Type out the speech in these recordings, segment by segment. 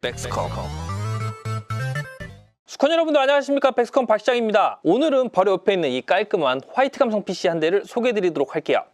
백스컴. 수컷 여러분들 안녕하십니까? 백스컴 박 시장입니다. 오늘은 바로 옆에 있는 이 깔끔한 화이트 감성 PC 한 대를 소개해 드리도록 할게요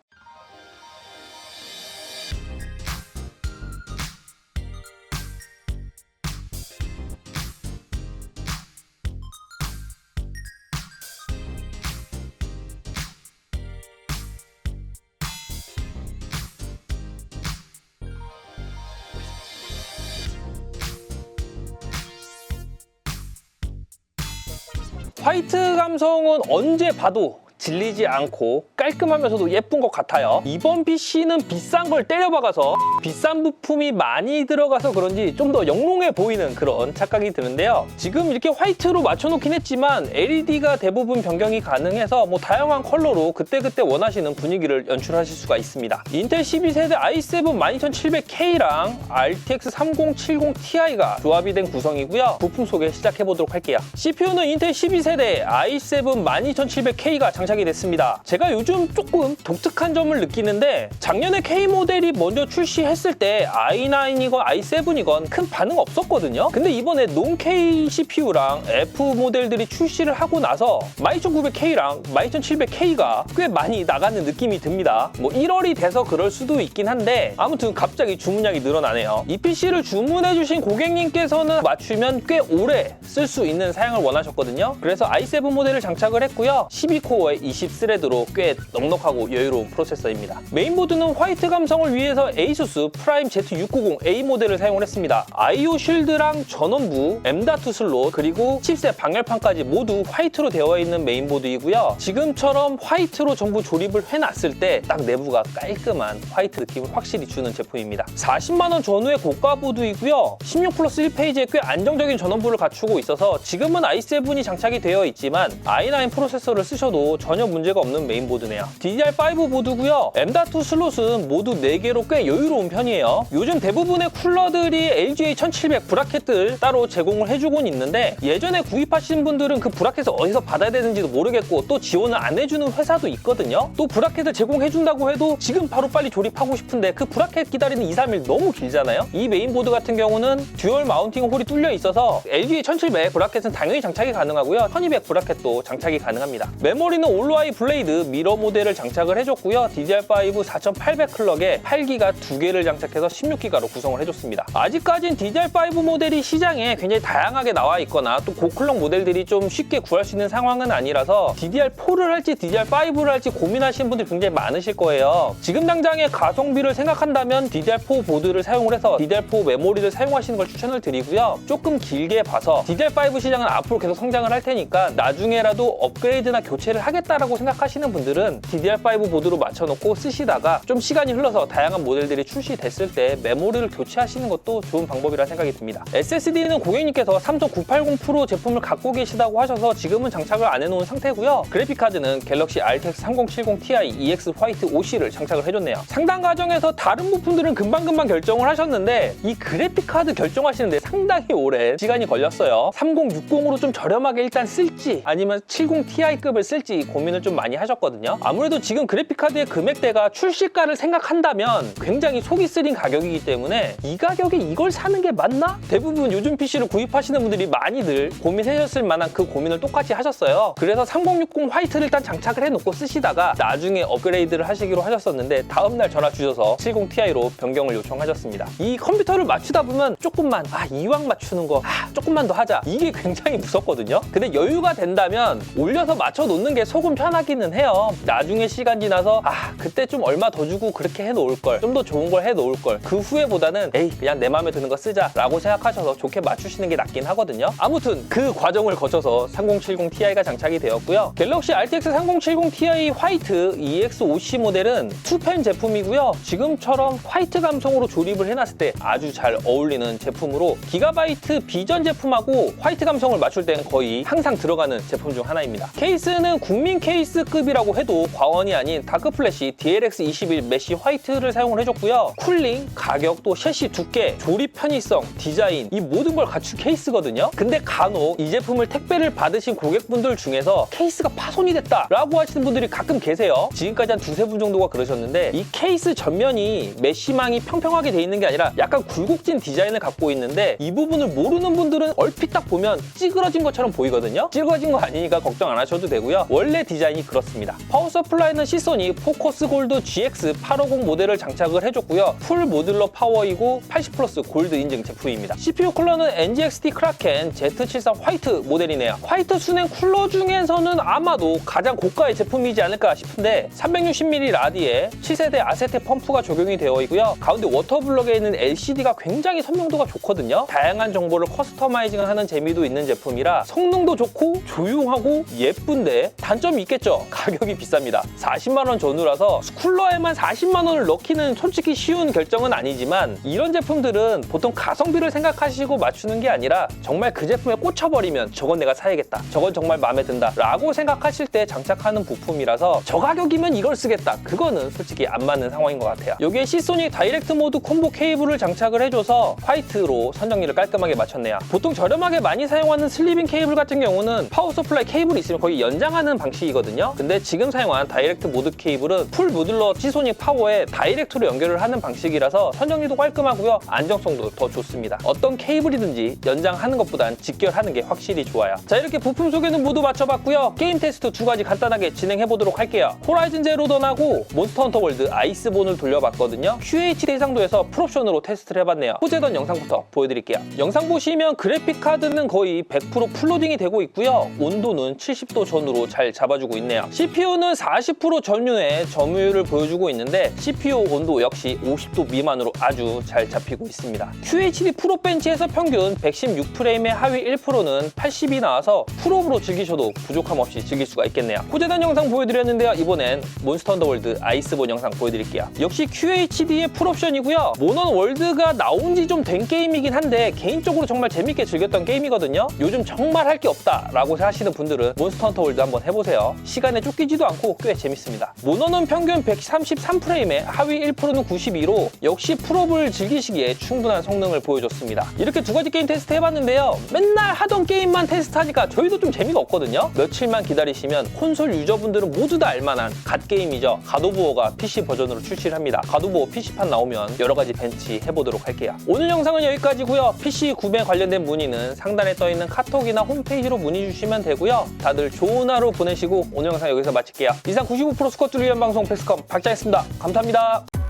화이트 감성은 언제 봐도 질리지 않고 깔끔하면서도 예쁜 것 같아요. 이번 PC는 비싼 걸 때려박아서 비싼 부품이 많이 들어가서 그런지 좀 더 영롱해 보이는 그런 착각이 드는데요. 지금 이렇게 화이트로 맞춰놓긴 했지만 LED가 대부분 변경이 가능해서 뭐 다양한 컬러로 그때그때 원하시는 분위기를 연출하실 수가 있습니다. 인텔 12세대 i7 12700K랑 RTX 3070 Ti가 조합이 된 구성이고요. 부품 소개 시작해 보도록 할게요. CPU는 인텔 12세대 i7 12700K가 장착 이 됐습니다. 제가 요즘 조금 독특한 점을 느끼는데 작년에 K 모델이 먼저 출시했을 때 i9이건 i7이건 큰 반응 없었거든요. 근데 이번에 논K CPU랑 F 모델들이 출시를 하고 나서 12900K랑 12700K가 꽤 많이 나가는 느낌이 듭니다. 뭐 1월이 돼서 그럴 수도 있긴 한데 아무튼 갑자기 주문량이 늘어나네요. 이 PC를 주문해주신 고객님께서는 맞추면 꽤 오래 쓸 수 있는 사양을 원하셨거든요. 그래서 i7 모델을 장착을 했고요. 12코어의 20스레드로 꽤 넉넉하고 여유로운 프로세서입니다. 메인보드는 화이트 감성을 위해서 ASUS 프라임 Z690A 모델을 사용을 했습니다. IO 쉴드랑 전원부, M.2 슬롯, 그리고 칩셋 방열판까지 모두 화이트로 되어 있는 메인보드이고요. 지금처럼 화이트로 전부 조립을 해놨을 때 딱 내부가 깔끔한 화이트 느낌을 확실히 주는 제품입니다. 40만원 전후의 고가 보드이고요. 16 플러스 1페이지에 꽤 안정적인 전원부를 갖추고 있어서 지금은 i7이 장착이 되어 있지만 i9 프로세서를 쓰셔도 전혀 문제가 없는 메인보드네요. DDR5 보드고요. M.2 슬롯은 모두 4개로 꽤 여유로운 편이에요. 요즘 대부분의 쿨러들이 LGA 1700 브라켓들 따로 제공을 해주곤 있는데 예전에 구입하신 분들은 그 브라켓을 어디서 받아야 되는지도 모르겠고 또 지원을 안 해주는 회사도 있거든요. 또 브라켓을 제공해준다고 해도 지금 바로 빨리 조립하고 싶은데 그 브라켓 기다리는 2, 3일 너무 길잖아요. 이 메인보드 같은 경우는 듀얼 마운팅 홀이 뚫려 있어서 LGA 1700 브라켓은 당연히 장착이 가능하고요. 1200 브라켓도 장착이 가능합니다. 메모리는 올 로아이 블레이드 미러 모델을 장착을 해줬고요. DDR5 4800 클럭에 8기가 2개를 장착해서 16기가로 구성을 해줬습니다. 아직까진 DDR5 모델이 시장에 굉장히 다양하게 나와 있거나 또 고클럭 모델들이 좀 쉽게 구할 수 있는 상황은 아니라서 DDR4를 할지 DDR5를 할지 고민하시는 분들이 굉장히 많으실 거예요. 지금 당장의 가성비를 생각한다면 DDR4 보드를 사용을 해서 DDR4 메모리를 사용하시는 걸 추천을 드리고요. 조금 길게 봐서 DDR5 시장은 앞으로 계속 성장을 할 테니까 나중에라도 업그레이드나 교체를 하겠다 라고 생각하시는 분들은 DDR5 보드로 맞춰놓고 쓰시다가 좀 시간이 흘러서 다양한 모델들이 출시됐을 때 메모리를 교체하시는 것도 좋은 방법이라 생각이 듭니다. SSD는 고객님께서 삼성 980 프로 제품을 갖고 계시다고 하셔서 지금은 장착을 안 해놓은 상태고요. 그래픽카드는 갤럭시 RTX 3070 Ti EX 화이트 OC를 장착을 해줬네요. 상당 과정에서 다른 부품들은 금방금방 결정을 하셨는데 이 그래픽카드 결정하시는데 상당히 오래 시간이 걸렸어요. 3060으로 좀 저렴하게 일단 쓸지 아니면 70 Ti급을 쓸지 고민을 좀 많이 하셨거든요. 아무래도 지금 그래픽카드의 금액대가 출시가를 생각한다면 굉장히 속이 쓰린 가격이기 때문에 이 가격에 이걸 사는 게 맞나? 대부분 요즘 PC를 구입하시는 분들이 많이들 고민하셨을 만한 그 고민을 똑같이 하셨어요. 그래서 3060 화이트를 일단 장착을 해놓고 쓰시다가 나중에 업그레이드를 하시기로 하셨었는데 다음날 전화 주셔서 70 Ti로 변경을 요청하셨습니다. 이 컴퓨터를 맞추다 보면 조금만 아 이왕 맞추는 거 아, 조금만 더 하자 이게 굉장히 무섭거든요. 근데 여유가 된다면 올려서 맞춰 놓는 게 속은 편하기는 해요. 나중에 시간 지나서 아 그때 좀 얼마 더 주고 그렇게 해놓을 걸 좀 더 좋은 걸 해놓을 걸 그 후에보다는 에이 그냥 내 마음에 드는 거 쓰자 라고 생각하셔서 좋게 맞추시는 게 낫긴 하거든요. 아무튼 그 과정을 거쳐서 3070 Ti가 장착이 되었고요. 갤럭시 RTX 3070 Ti 화이트 EX50 모델은 투펜 제품이고요. 지금처럼 화이트 감성으로 조립을 해놨을 때 아주 잘 어울리는 제품으로 기가바이트 비전 제품하고 화이트 감성을 맞출 때는 거의 항상 들어가는 제품 중 하나입니다. 케이스는 국민 게이밍 케이스급이라고 해도 과언이 아닌 다크플래시 DLX21 메쉬 화이트를 사용을 해줬고요. 쿨링, 가격, 또 셰시 두께, 조립 편의성, 디자인 이 모든 걸 갖춘 케이스거든요. 근데 간혹 이 제품을 택배를 받으신 고객분들 중에서 케이스가 파손이 됐다 라고 하시는 분들이 가끔 계세요. 지금까지 한 두세 분 정도가 그러셨는데 이 케이스 전면이 메쉬망이 평평하게 돼 있는 게 아니라 약간 굴곡진 디자인을 갖고 있는데 이 부분을 모르는 분들은 얼핏 딱 보면 찌그러진 것처럼 보이거든요. 찌그러진 거 아니니까 걱정 안 하셔도 되고요. 원래 디자인이 그렇습니다. 파워 서플라이는 시소니 포커스 골드 GX 850 모델을 장착을 해줬고요. 풀 모듈러 파워이고 80 플러스 골드 인증 제품입니다. CPU 쿨러는 NGXT 크라켄 Z73 화이트 모델이네요. 화이트 순행 쿨러 중에서는 아마도 가장 고가의 제품이지 않을까 싶은데 360mm 라디에 7세대 아세테 펌프가 적용이 되어 있고요. 가운데 워터블럭에 있는 LCD가 굉장히 선명도가 좋거든요. 다양한 정보를 커스터마이징 하는 재미도 있는 제품이라 성능도 좋고 조용하고 예쁜데 단점이 있겠죠. 가격이 비쌉니다. 40만 원 전후라서 쿨러에만 40만 원을 넣기는 솔직히 쉬운 결정은 아니지만 이런 제품들은 보통 가성비를 생각하시고 맞추는 게 아니라 정말 그 제품에 꽂혀버리면 저건 내가 사야겠다. 저건 정말 마음에 든다. 라고 생각하실 때 장착하는 부품이라서 저 가격이면 이걸 쓰겠다. 그거는 솔직히 안 맞는 상황인 것 같아요. 여기에 시소니 다이렉트 모드 콤보 케이블을 장착을 해줘서 화이트로 선정리를 깔끔하게 맞췄네요. 보통 저렴하게 많이 사용하는 슬리빙 케이블 같은 경우는 파워 서플라이 케이블이 있으면 거의 연장하는 방식 이거든요. 근데 지금 사용한 다이렉트 모드 케이블은 풀 모듈러 시소니 파워에 다이렉트로 연결을 하는 방식이라서 선정리도 깔끔하고요. 안정성도 더 좋습니다. 어떤 케이블이든지 연장하는 것보단 직결하는 게 확실히 좋아요. 자 이렇게 부품 소개는 모두 마쳐봤고요. 게임 테스트 두 가지 간단하게 진행해 보도록 할게요. 호라이즌 제로던하고 몬스터 헌터 월드 아이스본을 돌려봤거든요. QHD 해상도에서 풀옵션으로 테스트를 해봤네요. 호재던 영상부터 보여드릴게요. 영상 보시면 그래픽 카드는 거의 100% 풀로딩이 되고 있고요. 온도는 70도 전후로 잘 잡아 주고 있네요. CPU는 40% 전후의 점유율을 보여주고 있는데 CPU 온도 역시 50도 미만으로 아주 잘 잡히고 있습니다. QHD 프로 벤치에서 평균 116프레임의 하위 1%는 80이 나와서 풀업으로 즐기셔도 부족함 없이 즐길 수가 있겠네요. 호재단 영상 보여드렸는데요. 이번엔 몬스터 언더월드 아이스본 영상 보여드릴게요. 역시 QHD의 풀옵션이고요. 모넌 월드가 나온 지 좀 된 게임이긴 한데 개인적으로 정말 재밌게 즐겼던 게임이거든요. 요즘 정말 할 게 없다라고 하시는 분들은 몬스터 헌터 월드 한번 해보세요. 시간에 쫓기지도 않고 꽤 재밌습니다. 모넌은 평균 133프레임에 하위 1%는 92로 역시 풀업을 즐기시기에 충분한 성능을 보여줬습니다. 이렇게 두 가지 게임 테스트 해봤는데요. 맨날 하던 게임만 테스트하니까 저희도 좀 재미가 없거든요. 며칠만 기다리시면 콘솔 유저분들은 모두 다 알만한 갓게임이죠. 갓오브워가 PC 버전으로 출시를 합니다. 갓오브워 PC판 나오면 여러 가지 벤치 해보도록 할게요. 오늘 영상은 여기까지고요. PC 구매 관련된 문의는 상단에 떠있는 카톡이나 홈페이지로 문의 주시면 되고요. 다들 좋은 하루 보내시 고 오늘 영상 여기서 마칠게요. 이상 95% 스쿼트를 위한 방송 패스컴 박자였습니다. 감사합니다.